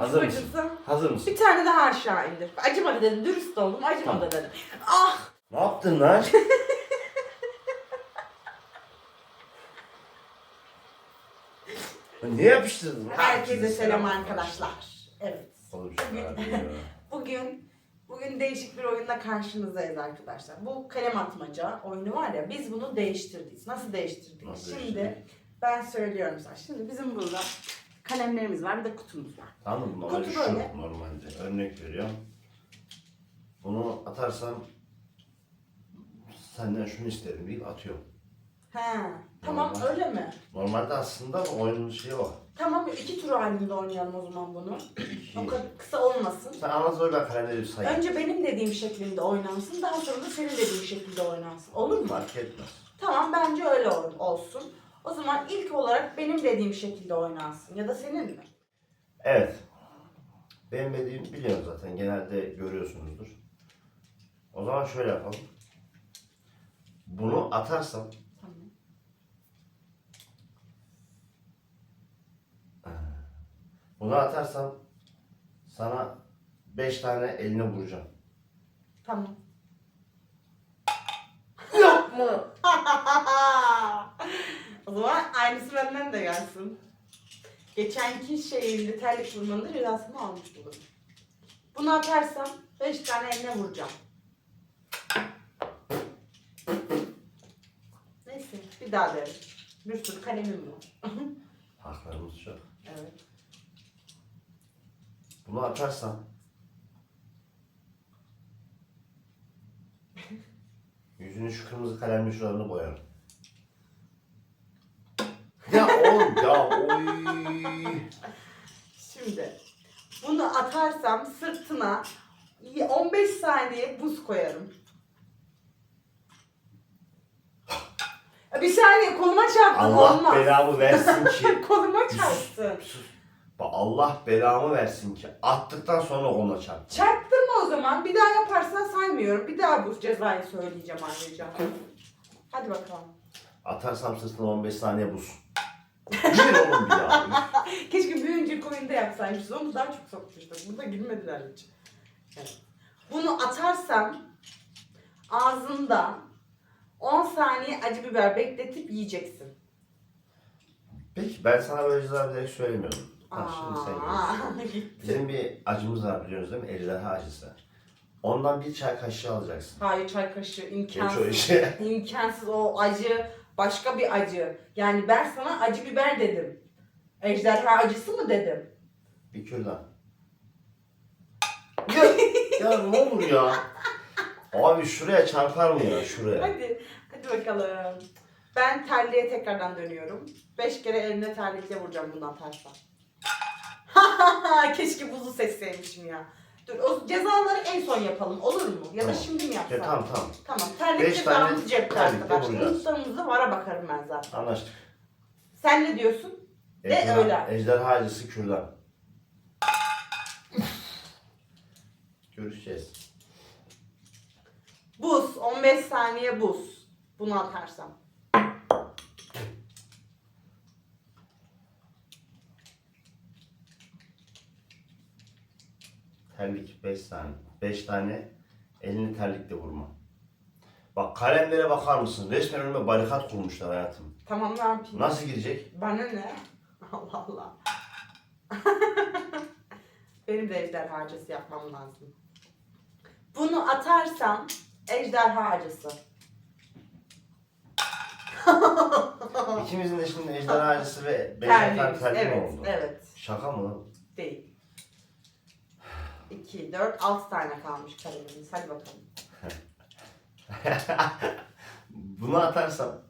Hazır mısın? acısı. Hazır mısın? Bir tane daha aşağı indir. Acımadı dedim, dürüst oldum, acımadı Tamam. dedim. Ah! Ne yaptın lan? Niye yapıştırdın? Herkese selam arkadaşlar. Evet. Oğlum şu hadi ya. Bugün bugün değişik bir oyunla karşınızdayız arkadaşlar. Bu kalem atmaca oyunu var ya biz bunu değiştirdik. Nasıl değiştirdik? Nasıl Şimdi değiştirdik? ben söylüyorum sana. Şimdi bizim burada kalemlerimiz var bir de kutumuz var. Tamam mı? Normalde Kutu şu böyle. normalde. Örnek veriyorum. Bunu atarsam senden şunu isterim deyip atıyorum. He. Tamam Normal. öyle mi? Normalde aslında oyunun şeyi o. Tamam iki tur halinde oynayalım o zaman bunu. O kadar kısa olmasın. Sen anlat öyle kalemleri say. Önce benim dediğim şeklinde oynansın, daha sonra da senin dediğin şekilde oynansın. Olur mu? Fark etmez. Tamam bence öyle ol- olsun. O zaman ilk olarak benim dediğim şekilde oynansın. Ya da senin mi? Evet. Benim dediğim biliyorum zaten. Genelde görüyorsunuzdur. O zaman şöyle yapalım. Bunu atarsam Tamam. bunu atarsam sana 5 tane eline vuracağım. Tamam. Yapma. o zaman aynısı benden de gelsin. Geçenki şeyinde terlik vurmanın cezasını almış bulurum. Bunu atarsam 5 tane eline vuracağım. Neyse bir daha derim. Bir sürü kalemim var. Haklarımız çok. evet. Bunu atarsam yüzünü şu kırmızı kalemle şuralarını boyarım. Ya oğlum ya oy. Şimdi bunu atarsam sırtına 15 saniye buz koyarım. Bir saniye koluma çarptı Allah olmaz. belamı versin ki. koluma çarptı. Bak Allah belamı versin ki. Attıktan sonra ona çarp. Çarptırma o zaman. Bir daha yaparsan saymıyorum. Bir daha bu cezayı söyleyeceğim ayrıca. Hadi bakalım. Atarsam sırtına 15 saniye buz. Gidin oğlum bir ya. Keşke bir önceki oyunda yapsaymışız. Onu daha çok sokmuştuk. Burada girmediler hiç. Evet. Bunu atarsam ağzında 10 saniye acı biber bekletip yiyeceksin. Peki ben sana böyle ceza bilerek söylemiyorum. Ha, şimdi sen görürsün. Aa, gitti. Bizim bir acımız var biliyorsunuz değil mi? Ejderha acısı. Ondan bir çay kaşığı alacaksın. Hayır çay kaşığı Geç o imkansız. işi. İmkansız o acı başka bir acı. Yani ben sana acı biber dedim. Ejderha acısı mı dedim? Bir kürdan. Ya, ya ne olur ya. Abi şuraya çarpar mı ya şuraya? Hadi, hadi bakalım. Ben terliğe tekrardan dönüyorum. Beş kere eline terlikle vuracağım bundan atarsan. Keşke buzu seçseymişim ya. Dur o cezaları en son yapalım olur mu? Ya da Tamam. şimdi mi yapsak? Ya, tamam tamam Tamam. Beş Terlik tane cezamız cepte arkadaşlar. Unutamızda vara bakarım ben zaten. anlaştık. Sen ne diyorsun? De öyle. ejderha acısı kürdan. Görüşeceğiz. Buz. 15 saniye buz. Bunu atarsam. Terlik 5 tane. 5 tane elini terlikle vurma. Bak kalemlere bakar mısın? Resmen önüme barikat kurmuşlar hayatım. Tamam ne yapayım? Nasıl girecek? Bana ne? Allah Allah. Benim de ejderha acısı yapmam lazım. Bunu atarsam ejderha acısı. İkimizin de şimdi ejderha acısı ve 5 Terliğimiz. tane terlik mi Evet, oldu? evet. Şaka mı? Değil. 2, 4, 6 tane kalmış kalemimiz. Hadi bakalım. Bunu atarsam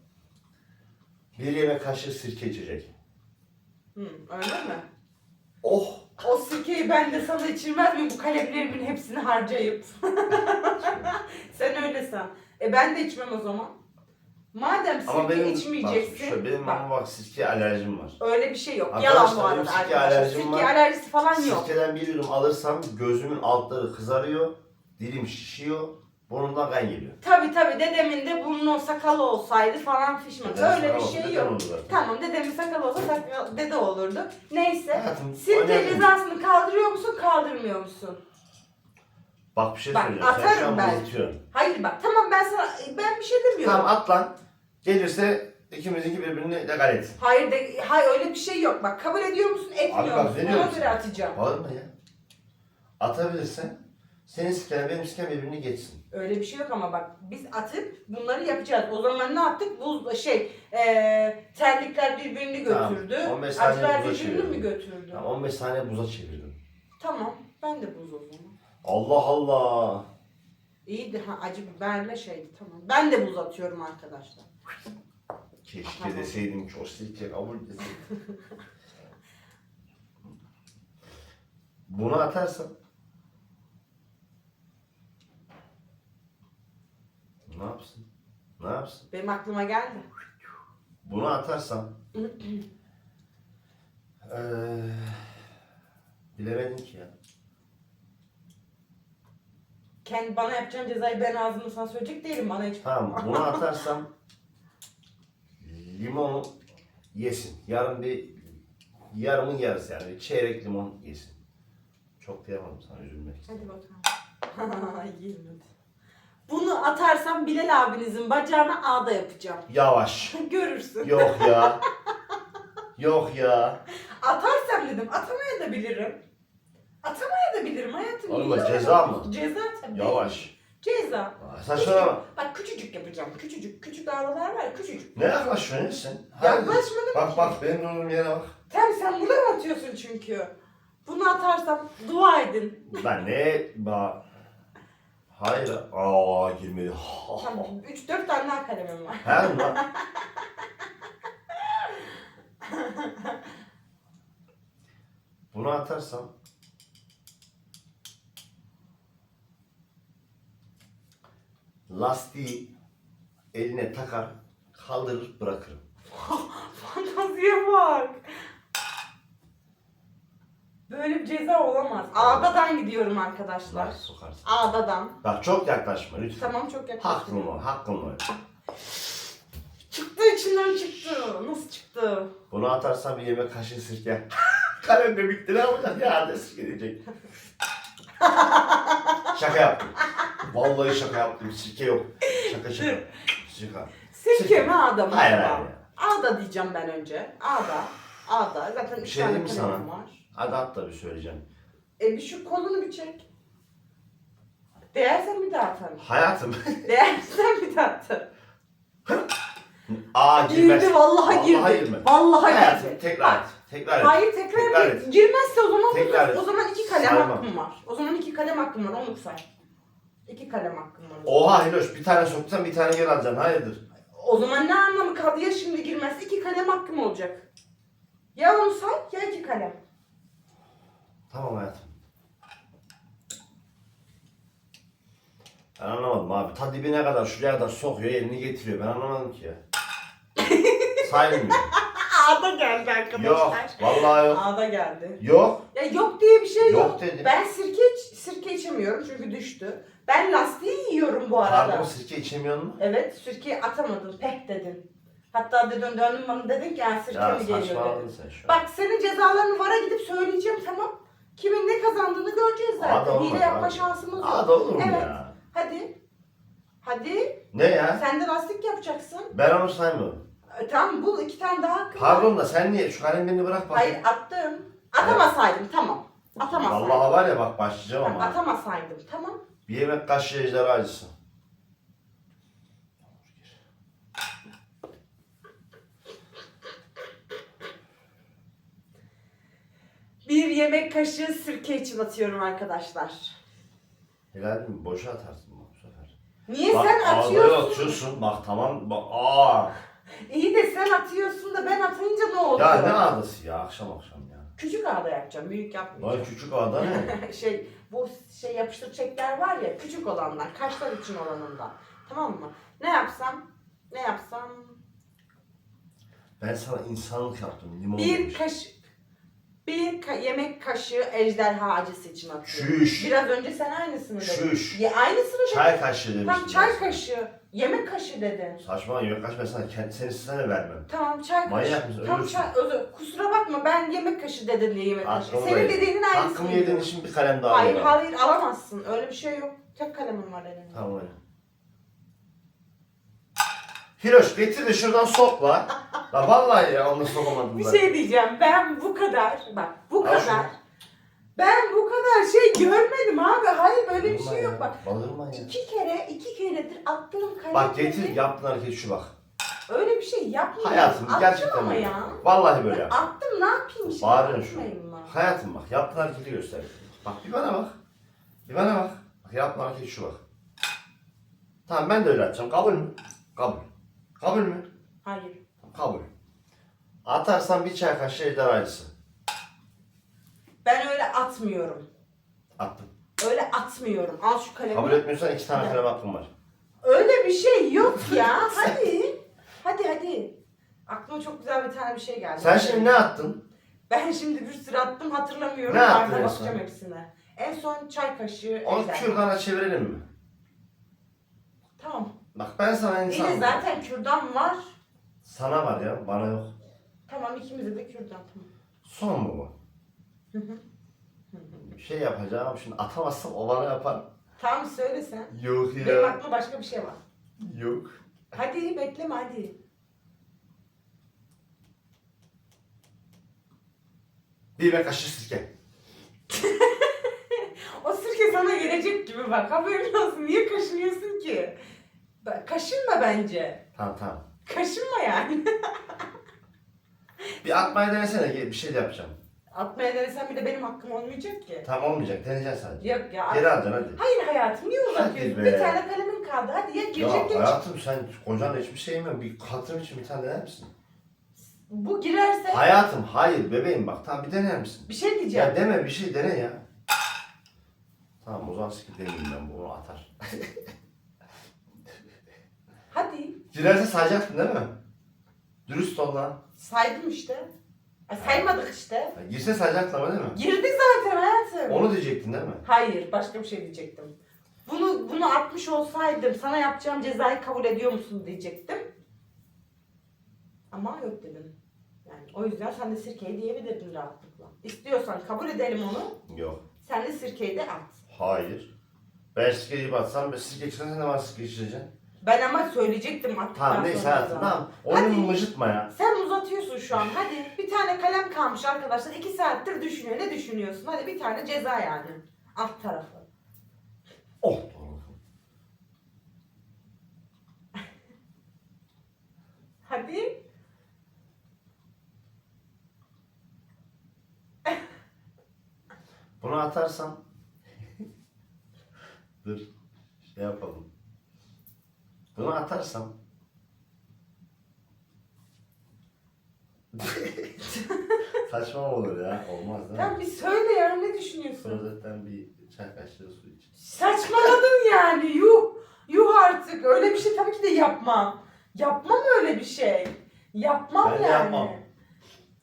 bir yemek kaşığı sirke içecek. Hı, öyle mi? Oh! O sirkeyi ben de sana içirmez miyim bu kalemlerimin hepsini harcayıp? Sen öyle san. E ben de içmem o zaman. Madem sirke Ama benim, içmeyeceksin. bak, şöyle, benim bak, ama bak sirke alerjim var. öyle bir şey yok. Arkadaşlar, Yalan bu arada sirke arkadaşlar. alerjim Sirke var. alerjisi falan yok. Sirkeden bir yudum alırsam gözümün altları kızarıyor, dilim şişiyor, burnumdan kan geliyor. Tabi tabi dedemin de burnu sakalı olsaydı falan fişman. Deden Öyle bir şey yok. Tamam dedemin sakalı olsa sakal- dede olurdu. Neyse. Hayatım, Sirke cezasını kaldırıyor kırmıyor musun? Bak bir şey Bak, söyleyeceğim. Sen şu atarım an ben. unutuyorsun. Hayır bak tamam ben sana ben bir şey demiyorum. Tamam at lan. Gelirse ikimizinki birbirini legal et. Hayır de, hayır öyle bir şey yok. Bak kabul ediyor musun, etmiyor bak, musun? ne diyorum Ona göre sana? atacağım. Bağırma ya. Atabilirsen senin siken benim siken birbirini geçsin. Öyle bir şey yok ama bak biz atıp bunları yapacağız. O zaman ne yaptık? Bu şey eee terlikler birbirini Tamam, götürdü. 15 saniye Acılar buza birbirini mi götürdü? Tamam 15 saniye buza çevirdim. Tamam. Ben de buz o zaman. Allah Allah. İyiydi ha acı biberle şeydi tamam. Ben de buz atıyorum arkadaşlar. Keşke Tamam. deseydim sirke kabul deseydim. Bunu atarsam ne yapsın? Ne yapsın? Benim aklıma geldi. Bunu atarsam eee bilemedim ki ya. Kendi bana yapacağın cezayı ben ağzımda sana söyleyecek değilim. Bana hiç Tamam bunu atarsam limonu yesin. Yarın bir yarımın yarısı yani bir çeyrek limon yesin. Çok diyemem sana üzülmek için. Hadi bakalım. Yiyeyim Bunu atarsam Bilal abinizin bacağına ağda yapacağım. Yavaş. Görürsün. Yok ya. Yok ya. Atarsam dedim atamaya da bilirim. Atamaya da bilirim hayatım. Oğlum, ceza mı? Ceza tabii. Yavaş. Ceza. Aa, Saçmalama. Bak küçücük yapacağım. Küçücük. Küçük ağdalar var ya küçücük. Ne yaklaşıyorsun sen? Hayır. Yaklaşmadım Bak ki. bak benim durduğum yere bak. Sen sen buna mı atıyorsun çünkü? Bunu atarsam dua edin. Ben ne? Ba... Hayır. Aa girmedi. Tamam. 3-4 tane daha kalemim var. Her lan. Bunu atarsam lastiği eline takar, kaldırır, bırakırım. Fantaziye bak. Böyle bir ceza olamaz. Ağdadan gidiyorum arkadaşlar. Sokarsın? Ağdadan. Bak çok yaklaşma lütfen. Tamam çok yaklaştım. Hakkın var, hakkın var. Çıktı içinden çıktı. Nasıl çıktı? Bunu atarsam bir yemek kaşığı sirke. Kalem ne yapacak ya sirke diyecek. şaka yaptım. Vallahi şaka yaptım. Sirke yok. Şaka şaka. Şaka. Sirke mi ağda mı? Hayır, hayır. Ağda diyeceğim ben önce. Ağda. Ağda. Zaten Bir üç şey tane diyeyim mi kalemim sana? var. Hadi at da bir söyleyeceğim. E bir şu kolunu bir çek. Değersen bir daha atarım. Hayatım. Değersen bir daha atarım. Aa girmez. Girdi vallahi girdi. Vallahi girmez. Vallahi Hayatım girdi. tekrar et. Tekrar et. Hayır tekrar, Tekrar et. et. Girmezse o zaman Tekrar et. o zaman iki kalem Saymam. hakkım var. O zaman iki kalem hakkım var onu say. İki kalem hakkım var. Oha Hiloş bir tane soksan bir tane geri alacaksın. Hayırdır? O zaman ne anlamı kaldı ya şimdi girmezse iki kalem hakkım olacak. Ya onu say ya iki kalem. Tamam hayatım. Ben anlamadım abi. Ta dibine kadar şuraya kadar sokuyor elini getiriyor. Ben anlamadım ki ya. Saymıyor. Ağda geldi arkadaşlar. yok. Vallahi yok. Ağda geldi. Yok. Ya yok diye bir şey yok. Yok dedi. Ben sirke iç- sirke içemiyorum çünkü düştü. Ben lastiği yiyorum bu arada. Pardon sirke içemiyor mu? Evet sirkeyi atamadın peh dedin. Hatta dedin döndün bana dedin ki ya sirke Ya mi geliyor saçmaladın dedin. sen şu an. Bak senin cezalarını vara gidip söyleyeceğim tamam. Kimin ne kazandığını göreceğiz zaten. olmaz Hile yapma abi. şansımız yok. Aa da olur mu Evet. ya? Hadi. Hadi. Ne ya? Sen de lastik yapacaksın. Ben onu saymıyorum. E, tamam bul iki tane daha hakkım var. Pardon da sen niye? Şu kalem beni bırak bakayım. Hayır attım. Atamasaydım tamam. Atamasaydım. Vallahi var ya bak başlayacağım Tamam, ama. atamasaydım tamam. Bir yemek kaşığı ejderha acısı. Bir yemek kaşığı sirke için atıyorum arkadaşlar. Helal mi? Boşa atarsın bu sefer. Niye bak, sen ağzaya atıyorsun? atıyorsun. Bak tamam. Bak aa. İyi de sen atıyorsun da ben atınca ne oluyor? Ya ne ağdası ya akşam akşam ya. Küçük ağda yapacağım, büyük Lan yapmayacağım. küçük ağda ne? şey, bu şey yapıştır çekler var ya, küçük olanlar, kaşlar için olanından. Tamam mı? Ne yapsam, ne yapsam? Ben sana insanlık yaptım. Limon Bir yemiş. kaşık, bir ka- yemek kaşığı ejderha acısı için atıyorum. Şüş. Biraz önce sen aynısını dedin. Şüş. Ya, aynısını dedin. Çay kaşığı demiştim. Tam çay sana. kaşığı. Yemek kaşığı dedin. Saçma yemek kaç ben sana kendi seni size vermem. Tamam çay kaşığı. Manyak mısın? Tamam Ölürsün. çay. Özür, kusura bakma ben yemek kaşığı dedin diye yemek kaşığı. Hakkımı Senin ver. dediğinin aynısını. Hakkımı yediğin için bir kalem daha Hayır hayır alamazsın. Öyle bir şey yok. Tek kalemim var elimde. Tamam öyle. Hiroş getir de şuradan sok la. La vallahi ya onu sokamadım Bir ben. şey diyeceğim. Ben bu kadar bak bu Al kadar. Ben bu kadar şey görmedim abi. Hayır böyle bir şey yok bak. Bağırma ya. İki kere, iki keredir attığım kalemleri... Bak getir yaptığın hareket şu bak. Öyle bir şey yapmıyorum. Hayatım Attım gerçekten ama böyle. ya. Vallahi böyle yap. Attım ne yapayım şimdi? Bağırıyorsun şu an. Atmayayım mı? Hayatım bak yaptığın hareketi göster. Bak bir bana bak. Bir bana bak. Bak yaptığın hareket şu bak. Tamam ben de öyle atacağım. Kabul mü? Kabul. Kabul mü? Hayır. Kabul. Atarsan bir çay kaşığı ejder acısı. Ben öyle atmıyorum. Attım. Öyle atmıyorum. Al şu kalemi. Kabul etmiyorsan iki tane kalem hakkım var. Öyle bir şey yok ya. hadi. Hadi hadi. Aklıma çok güzel bir tane bir şey geldi. Sen şimdi ne attın? Ben şimdi bir sürü attım hatırlamıyorum. Ne attın Arda en bakacağım hepsine. En son çay kaşığı. Onu ejder. kürdana çevirelim mi? Tamam. Bak ben sana İyi insan... de zaten kürdan var. Sana var ya bana yok. Tamam ikimize de kürdan. Tamam. Son mu bu? Bir şey yapacağım şimdi atamazsam o bana yapar. Tamam söyle sen. Yok Benim ya. aklımda başka bir şey var. Yok. Hadi bekleme hadi. Bir yemek kaşığı sirke. O sirke sana gelecek gibi bak. Haberin olsun. Niye kaşınıyorsun ki? Kaşınma bence. Tamam tamam. Kaşınma yani. Bir atmayı denesene bir şey de yapacağım. Atmaya denesen bir de benim hakkım olmayacak ki. Tamam olmayacak deneyeceksin sadece. Yok ya. Geri alacaksın hadi. Hayır hayatım niye uzatıyorsun? Hadi be. Bir tane kalemin kaldı. Hadi ya Ya girecek geç. hayatım sen kocanla hiçbir şey yemiyorsun. Bir hatırım için bir tane dener misin? Bu girerse Hayatım hayır bebeğim bak tamam bir dener misin? bir şey diyeceğim. Ya deme bir şey dene ya. Tamam o zaman sıkı deneyeyim ben bunu atar. Hadi. Girerse sayacaktın değil mi? Dürüst ol lan. Saydım işte. Ay, saymadık işte. Ya Girse sayacaktın ama değil mi? Girdi zaten hayatım. Onu diyecektin değil mi? Hayır, başka bir şey diyecektim. Bunu bunu atmış olsaydım sana yapacağım cezayı kabul ediyor musun diyecektim. Ama yok dedim. Yani o yüzden sen de sirkeyi diyebilirdin rahatlıkla. İstiyorsan kabul edelim onu. Yok. Sen de sirkeyi de at. Hayır. Ben sirkeyi batsam ben sirke çıkarsa ne var sirke içireceksin? Ben ama söyleyecektim attıktan Tamam neyse sonra hayatım tamam. Hadi. mıcıtma ya. Sen uzatıyorsun şu an. Hadi bir tane kalem kalmış arkadaşlar. iki saattir düşünüyor. Ne düşünüyorsun? Hadi bir tane ceza yani. Alt tarafı. Oh. Hadi. Bunu atarsam Dur. Şey yapalım. Bunu atarsam Saçma olur ya. Olmaz değil mi? Tamam bir söyle ya ne düşünüyorsun? Sonra zaten bir çay kaşığı su iç. Saçmaladın yani yuh. Yuh artık öyle bir şey tabii ki de yapmam. Yapmam öyle bir şey. Yapmam Ben yani. yapmam.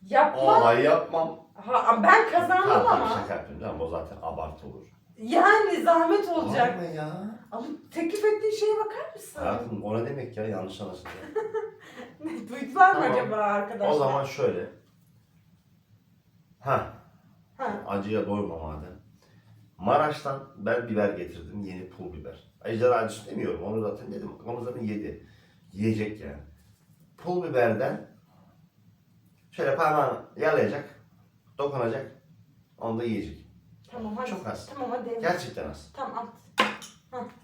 Yapmam. Ay yapmam. Ha, ben kazandım Tamam tamam ama. şaka yapıyorum canım o zaten abartı olur. Yani zahmet olacak. Bağırma ya. Ama teklif ettiğin şeye bakar mısın? Hayatım o ne demek ya yanlış anlaşıldı. Duydular mı Tamam. acaba arkadaşlar? o zaman şöyle. Ha Ha. acıya doyma madem. Maraş'tan ben biber getirdim. Yeni pul biber. Ejder acısı demiyorum. Onu zaten dedim. Onu zaten yedi. Yiyecek yani. Pul biberden şöyle parmağını yalayacak. Dokunacak. Onu da yiyecek. Tamam hadi. Çok az. Tamam hadi. Gerçekten az. Tamam at.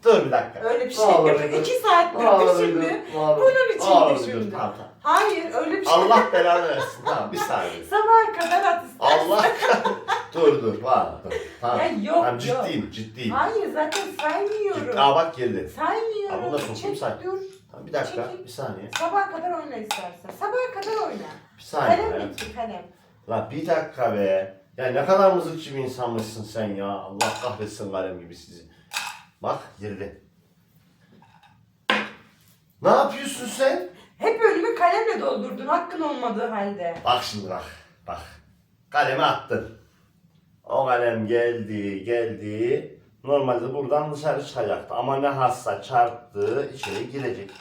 Dur bir dakika. Öyle bir şey Vallahi yok. İki saattir Vallahi düşündü. vallahi- Bunun için vallahi dur. düşündü. Tamam, tamam. Hayır öyle bir şey. Allah belanı versin. Tamam bir saniye. Sabaha kadar at. Allah dur dur var dur. Tamam. Ya yok tamam, yok. ciddiyim ciddiyim. Hayır zaten saymıyorum. Aa bak girdi. Saymıyorum. Da sokayım, Çek, say. dur. Tamam, bir dakika Çekil. bir saniye. Sabaha kadar oyna istersen. Sabaha kadar oyna. Bir saniye. Kalem hayatım. bitti kalem. La bir dakika be. Ya ne kadar mızıkçı bir insanmışsın sen ya. Allah kahretsin kalem gibi sizi. Bak girdi. Ne yapıyorsun sen? Hep önümü kalemle doldurdun hakkın olmadığı halde. Bak şimdi bak. Bak. Kalemi attın. O kalem geldi geldi. Normalde buradan dışarı çıkacaktı ama ne hassa çarptı içeri girecek.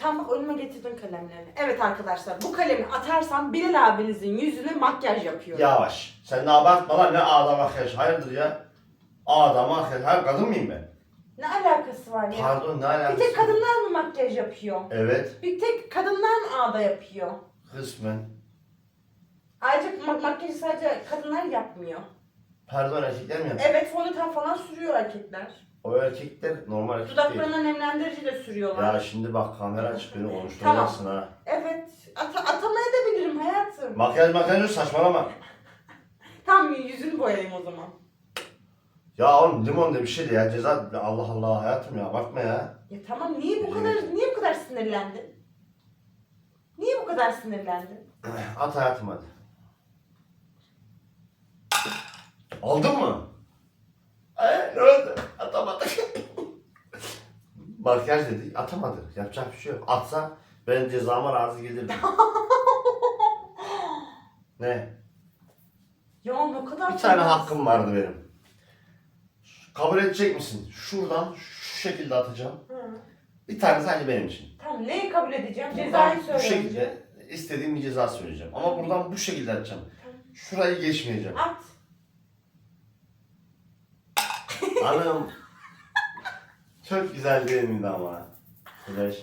Tam bak önüme getirdin kalemlerini. Evet arkadaşlar bu kalemi atarsam Bilal abinizin yüzüne makyaj yapıyorum. Yavaş. Sen de abartma lan ne A'da makyaj. Hayırdır ya? A'da makyaj. Hayır kadın mıyım ben? Ne alakası var ya? Pardon ne Bir alakası? tek kadınlar mı makyaj yapıyor? Evet. Bir tek kadınlar mı ağda yapıyor? Kısmen. Ayrıca ma- makyajı sadece kadınlar yapmıyor. Pardon erkekler mi yapıyor? Evet fondöten falan sürüyor erkekler. O erkekler normal erkek değil. Dudaklarına nemlendirici de sürüyorlar. Ya şimdi bak kamera açık beni konuşturacaksın ha. Evet. At atamaya da bilirim hayatım. Makyaj makyaj yok, saçmalama. Tam yüzünü boyayayım o zaman. Ya oğlum limon de bir şey de ya ceza Allah Allah hayatım ya bakma ya. Ya tamam niye bu kadar niye bu kadar sinirlendin? Niye bu kadar sinirlendin? At hayatım hadi. Aldın mı? Ne oldu? Atamadık. Makyaj dedik atamadık. Yapacak bir şey yok. Atsa ben cezama razı gelirdim. ne? Ya ne kadar Bir tane hakkım vardı benim. Kabul edecek misin? Şuradan şu şekilde atacağım. Hı. Bir tane sadece benim için. Tamam neyi kabul edeceğim? Buradan Cezayı bu söyle. şekilde istediğim bir ceza söyleyeceğim. Ama buradan bu şekilde atacağım. Şurayı geçmeyeceğim. At. Hanım. Çok güzel değil miydi ama? Güneş.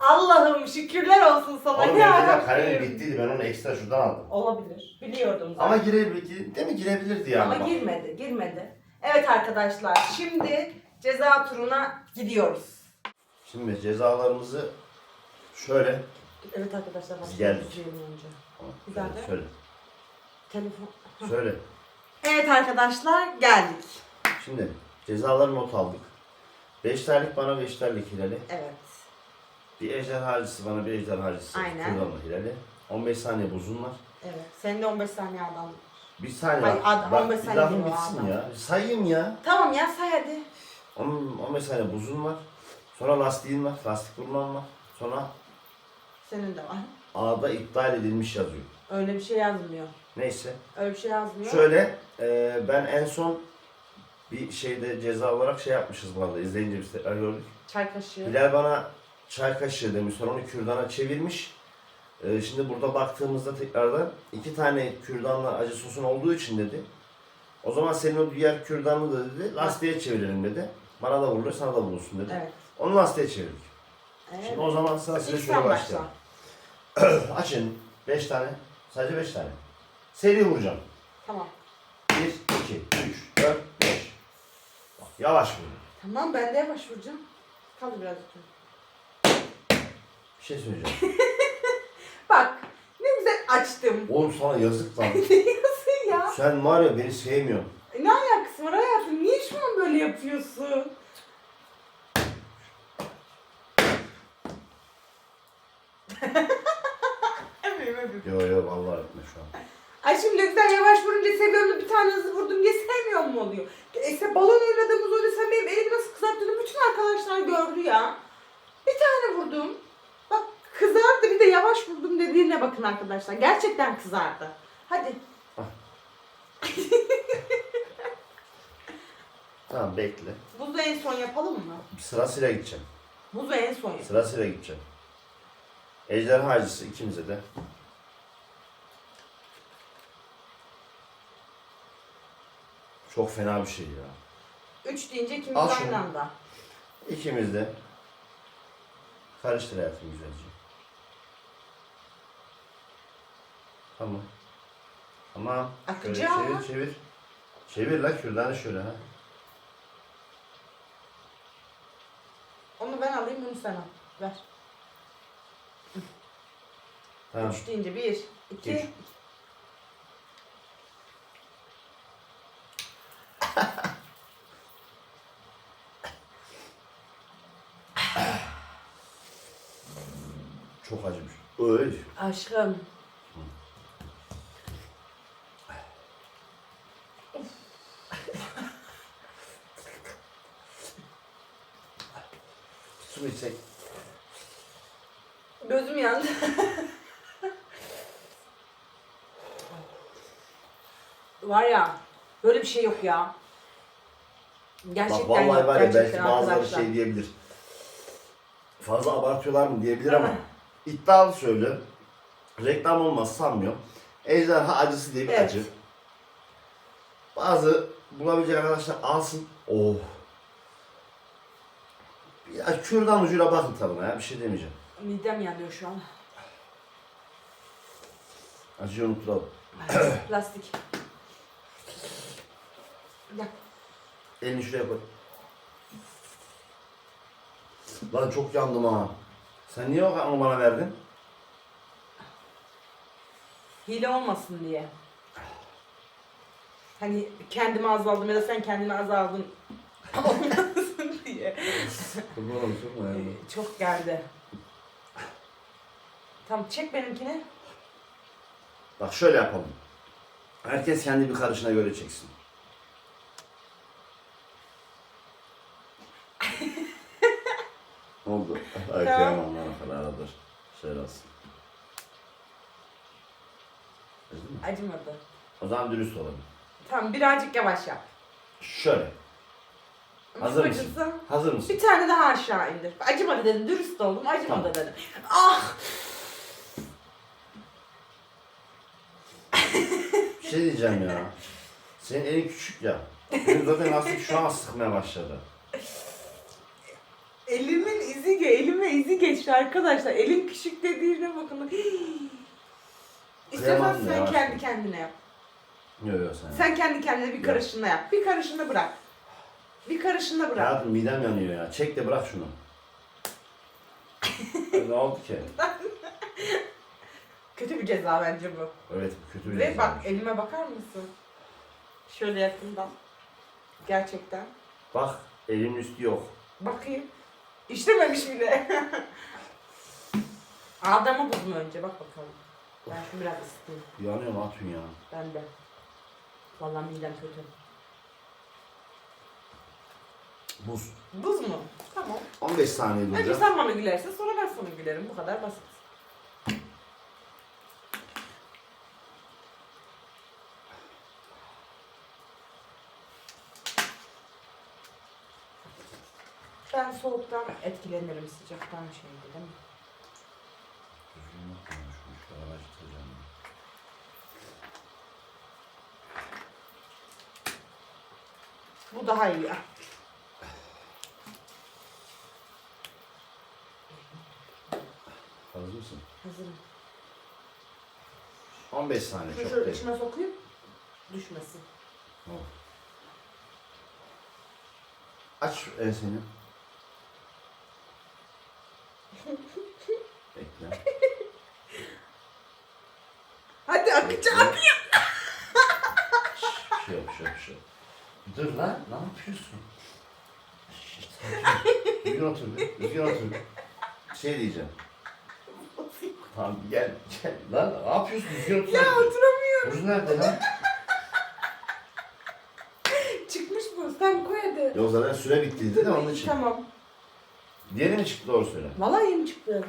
Allah'ım şükürler olsun sana Oğlum benim kalem Rabbim. bittiydi. Ben onu ekstra şuradan aldım. Olabilir. Biliyordum zaten. Ama girebilir, değil mi? Girebilirdi yani. Ama bak. girmedi, girmedi. Evet arkadaşlar, şimdi ceza turuna gidiyoruz. Şimdi cezalarımızı şöyle. Evet arkadaşlar, Biz geldik. Şöyle, dakika. şöyle. Telefon. Şöyle. Evet arkadaşlar, geldik. Şimdi cezaları not aldık. Beşlerlik bana beşlerlik hilali. Evet. Bir ejderhacısı bana bir ejderhacısı. Aynen. Kırdanlı hilali. 15 saniye buzun var. Evet. Senin de 15 saniye adam. Bir saniye. Hayır, ad- bak, 15 bir saniye lafım bitsin adam. ya. Sayayım ya. Tamam ya say hadi. 10 15 saniye buzun var. Sonra lastiğin var. Lastik vurman var. Sonra Senin de var. A'da iptal edilmiş yazıyor. Öyle bir şey yazmıyor. Neyse. Öyle bir şey yazmıyor. Şöyle e, ben en son bir şeyde ceza olarak şey yapmışız bu arada. İzleyince biz tekrar gördük. Çay kaşığı. Bilal bana çay kaşığı demiş. Sonra onu kürdana çevirmiş. E, şimdi burada baktığımızda tekrardan iki tane kürdanla acı sosun olduğu için dedi. O zaman senin o diğer kürdanı da dedi lastiğe çevirelim dedi. Bana da vurur, sana da vurursun dedi. Evet. Onu lastiğe çevirdik. evet. Şimdi o zaman sırasıyla İlk şöyle sen başlayalım. başla. Açın. 5 tane. Sadece 5 tane. Seri vuracağım. Tamam. 1, 2, 3, 4, 5. Bak, Yavaş vurun. Tamam ben de yavaş vuracağım. Kaldı biraz lütfen. Bir şey söyleyeceğim. Bak ne güzel açtım. Oğlum sana yazık lan. ne diyorsun ya? Sen var ya beni sevmiyorsun. Ne alakası var hayatım? Niye şu an böyle yapıyorsun? Öpeyim öpeyim. Yo yo vallahi etme şu an. Ay şimdi güzel yavaş vurunca seviyorum bir tane hızlı vurdum diye sevmiyor mu oluyor? E işte balon oynadığımız oyunu sen benim elimi nasıl kızarttığını bütün arkadaşlar gördü ya. Bir tane vurdum. Bak kızardı bir de yavaş vurdum dediğine bakın arkadaşlar. Gerçekten kızardı. Hadi. Tamam bekle. Buzu en son yapalım mı? Sırasıyla gideceğim. Buzu en son yapalım. Sırasıyla gideceğim. Ejderha acısı ikimize de. Çok fena bir şey ya. Üç deyince ikimiz Al aynı anda. İkimiz de karıştır hayatım güzelce. Tamam. Tamam. Şöyle Akıcı ama. çevir çevir. Çevir la kürdanı şöyle ha. Onu ben alayım bunu sen al. Ver. Tamam. Üç deyince bir, iki. Üç. Öy. Aşkım. Su mu içsek? Gözüm yandı. Var ya böyle bir şey yok ya. Gerçekten Bak vallahi yok, var ya gerçekten belki bazıları arkadaşlar. şey diyebilir. Fazla abartıyorlar mı diyebilir ama iddialı söylüyorum. Reklam olmaz sanmıyorum. Ejderha acısı diye bir Evet. acı. Bazı bulabilecek arkadaşlar alsın. Oh. Ya kürdan ucuyla bakın tadına ya bir şey demeyeceğim. Midem yanıyor şu an. Acıyı unutturalım. Plastik. Gel. Elini şuraya koy. Lan çok yandım ha. Sen niye onu bana verdin? Hile olmasın diye. Hani kendimi azaldım ya da sen kendini azaldın. Olmasın diye. Kurban olsun mu Çok geldi. Tamam çek benimkini. Bak şöyle yapalım. Herkes kendi bir karışına göre çeksin. ne oldu? Ay Tamam. falan aradır. Şöyle olsun. Acımadı. O zaman dürüst olalım. Tamam birazcık yavaş yap. Şöyle. Hazır mısın? Acısı. Hazır mısın? Bir tane daha aşağı indir. Acımadı dedim, dürüst oldum, acımadı Tamam. dedim. Ah! Bir şey diyeceğim ya. Senin elin küçük ya. Benim zaten aslında şu an sıkmaya başladı. Elimin izi, elime izi geçti arkadaşlar. Elim küçük dediğine bakın. İstersen Kıyamam sen ya. kendi kendine yap. Yok yok sen. Sen kendi kendine bir karışında yap. Bir karışında bırak. Bir karışında bırak. Hayatım midem yanıyor ya. Çek de bırak şunu. Ne oldu ki? Kötü bir ceza bence bu. Evet kötü bir Ve ceza. bak elime bakar mısın? Şöyle yakından. Gerçekten. Bak elimin üstü yok. Bakayım. İşlememiş bile. Adamı buz mu önce? Bak bakalım. Ben şunu biraz ısıtayım. Yanıyor ne yapıyorsun ya? Ben de. Vallahi midem kötü. Buz. Buz mu? Tamam. 15 saniye Önce duracağım. sen bana gülersin sonra ben sana gülerim. Bu kadar basit. Ben soğuktan etkilenirim sıcaktan şeydi değil mi? Düzgün araştıracağım. Bu daha iyi. Hazır mısın? Hazırım. 15 saniye Şunu çok şöyle değil. içine sokayım. Düşmesin. Tamam. Aç enseni. Bekle. Hadi akıcı Bekle. akıyor. Bir şey yok, bir şey yok, bir şey yok. Dur sakin. Düzgün otur bir, düzgün otur bir. Şey diyeceğim. Tamam gel, gel. Lan ne yapıyorsun? Düzgün otur. Ya oturamıyorum. Buz nerede lan? Çıkmış bu. Sen koy hadi. Yok zaten süre bittiydi de onun için. Tamam. Diğeri mi çıktı doğru söyle. Vallahi yeni çıktı.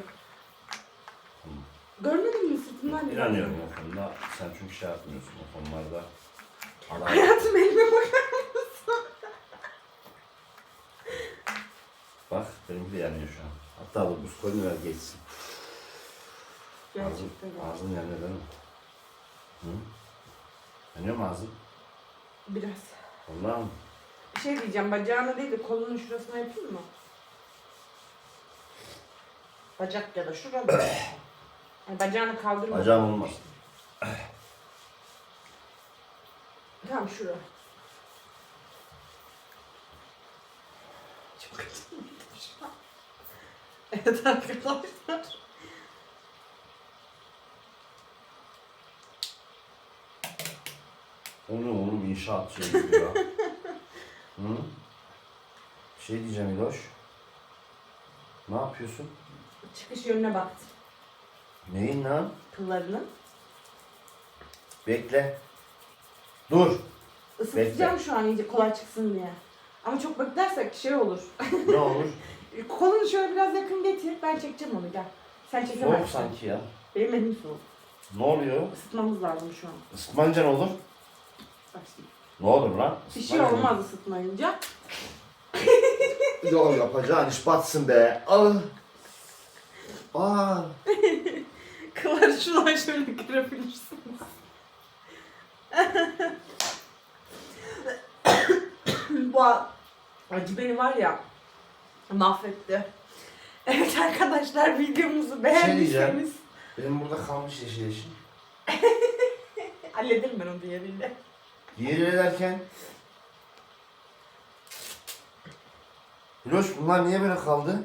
Tamam. Görmedin mi sırtından? İnanıyorum o konuda. Sen çünkü şey yapmıyorsun o konularda. Adam. Hayatım elime bakar mısın? Bak benimki de yanıyor şu an. Hatta bu buz koyunu ver geçsin. Ağzın, Gerçekten. ya. ağzın yanıyor mi? Hı? Yanıyor mu ağzın? Biraz. Allah'ım. Bir şey diyeceğim. Bacağına değil de kolunun şurasına yapayım mı? Bacak ya da şurada. Yani bacağını kaldırma. Bacağım olmaz. Tamam şura. Çok acımış. Evet arkadaşlar. O ne oğlum inşaat şey gibi ya. Hı? Şey diyeceğim İloş. Ne yapıyorsun? Çıkış yönüne baktım. Neyin lan? Kıllarının. Bekle. Dur. Isıtacağım şu an iyice kolay çıksın diye. Ama çok beklersek şey olur. Ne olur? Kolunu şöyle biraz yakın getir. Ben çekeceğim onu gel. Sen Soğuk çekemezsin. sanki ya. Benim elim soğuk. Ne oluyor? Isıtmamız lazım şu an. Isıtmanca ne olur? Bak şimdi. Ne olur lan? Bir şey Isıtmanca ne olmaz ısıtmayınca. Yok yapacağın iş batsın be. Ah. Aa. Kıları şuradan şöyle kırabilirsiniz. Bu acı beni var ya mahvetti. Evet arkadaşlar videomuzu beğendiyseniz Benim burada kalmış yeşil yeşil. hallederim ben onu diğeriyle. Diğeri derken? Hiloş bunlar niye böyle kaldı?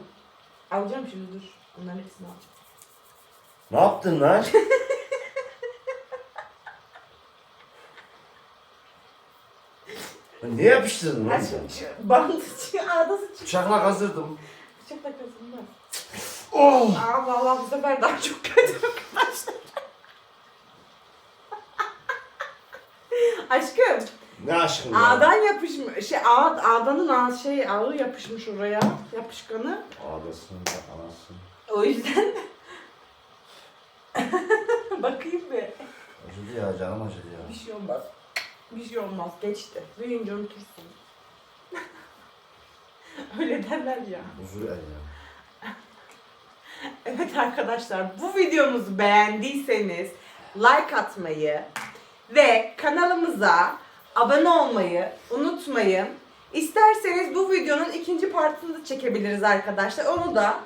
Alacağım şimdi dur. Onların hepsini al. Ne yaptın lan? niye yapıştırdın lan sen? şu bandıcı ağdası çık. Bıçakla kazırdım. Bıçakla kazınmaz. Oh! Aa vallahi bu sefer daha çok kötü arkadaşlar. Aşkım Ne aşkın ya? ağdan yapışmış şey ağ, ağdanın ağ, şey ağı yapışmış oraya yapışkanı. Ağlasın da anasın. O yüzden bakayım bir. Acıdı ya canım acıdı ya. Bir şey olmaz. Bir şey olmaz geçti. Büyüyünce unutursun. Öyle derler ya. Huzur el ya. Evet arkadaşlar bu videomuzu beğendiyseniz like atmayı ve kanalımıza abone olmayı unutmayın. İsterseniz bu videonun ikinci partını da çekebiliriz arkadaşlar. Onu da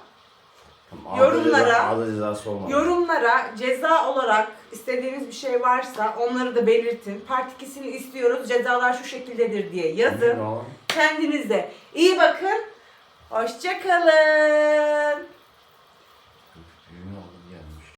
Ağda Yorumlara- cezası olmadı. yorumlara ceza olarak istediğiniz bir şey varsa onları da belirtin. Part 2'sini istiyoruz. Cezalar şu şekildedir diye yazın. Kendinize iyi bakın. Hoşçakalın.